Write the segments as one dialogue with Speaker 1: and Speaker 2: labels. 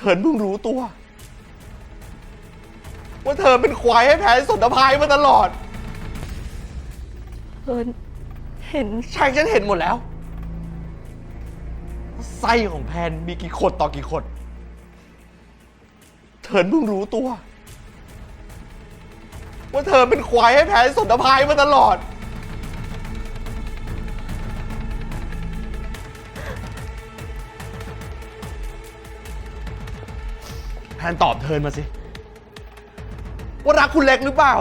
Speaker 1: เธอเพิ่งรู้ตัว ว่าเธอเป็นควายให้แผนสนภายมาตลอด
Speaker 2: เอิญเห็น
Speaker 1: ใช่ฉันเห็นหมดแล้ว ไส้ของแพนมีกี่คนต่อกี่คนเธอเพิ่งรู้ตัว ว่าเธอเป็นควายให้แผนสนภายมาตลอด แพนตอบเทิร์นมาสิ ว่ารักคุณเล็กหรือเปล่า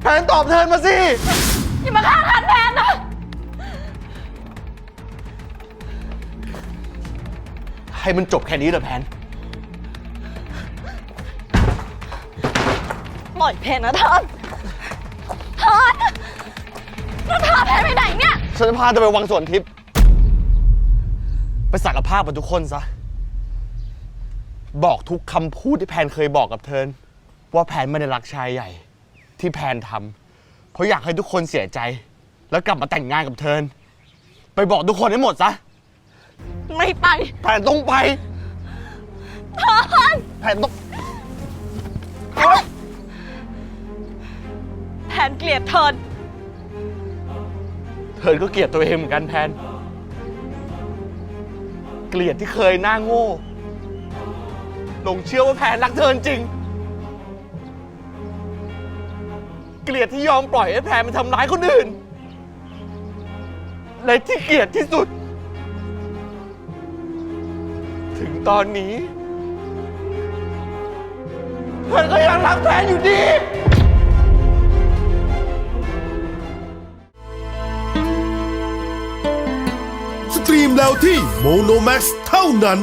Speaker 1: แพนตอบเทิร์นมาสิ
Speaker 2: อย่ามาฆ่าทันแทนนะ
Speaker 1: ให้มันจบแค่นี้เหรอแพน
Speaker 2: ปล่อยแพนนะท่านท่านแล้วพาแพนไปไหนเนี่ย
Speaker 1: ฉันจะพาเธอไปวังสวนทิพย์ไปสารภาพกับทุกคนซะ บอกทุกคำพูดที่แพนเคยบอกกับเธอว่าแพนไม่ได้รักชายใหญ่ ที่แพนทำเพราะอยากให้ทุกคนเสียใจ แล้วกลับมาแต่งงานกับเธอไปบอกทุกคนให้หมดซะ
Speaker 2: ไม่ไป
Speaker 1: แพนต้องไป
Speaker 2: ท่าน
Speaker 1: แพนต้อง
Speaker 2: แพนเกลียดเทิน
Speaker 1: เธอก็เกลียดตัวเองเหมือนกันแพน เกลียดที่เคยหน้าโง่ หลงเชื่อว่าแพนรักเธอจริง เกลียดที่ยอมปล่อยให้แพนมันทำร้ายคนอื่น และที่เกลียดที่สุด ถึงตอนนี้แพนก็ยังรักแพนอยู่ดี
Speaker 3: สตรีมแล้วที่โมโนแม x เท่านั้น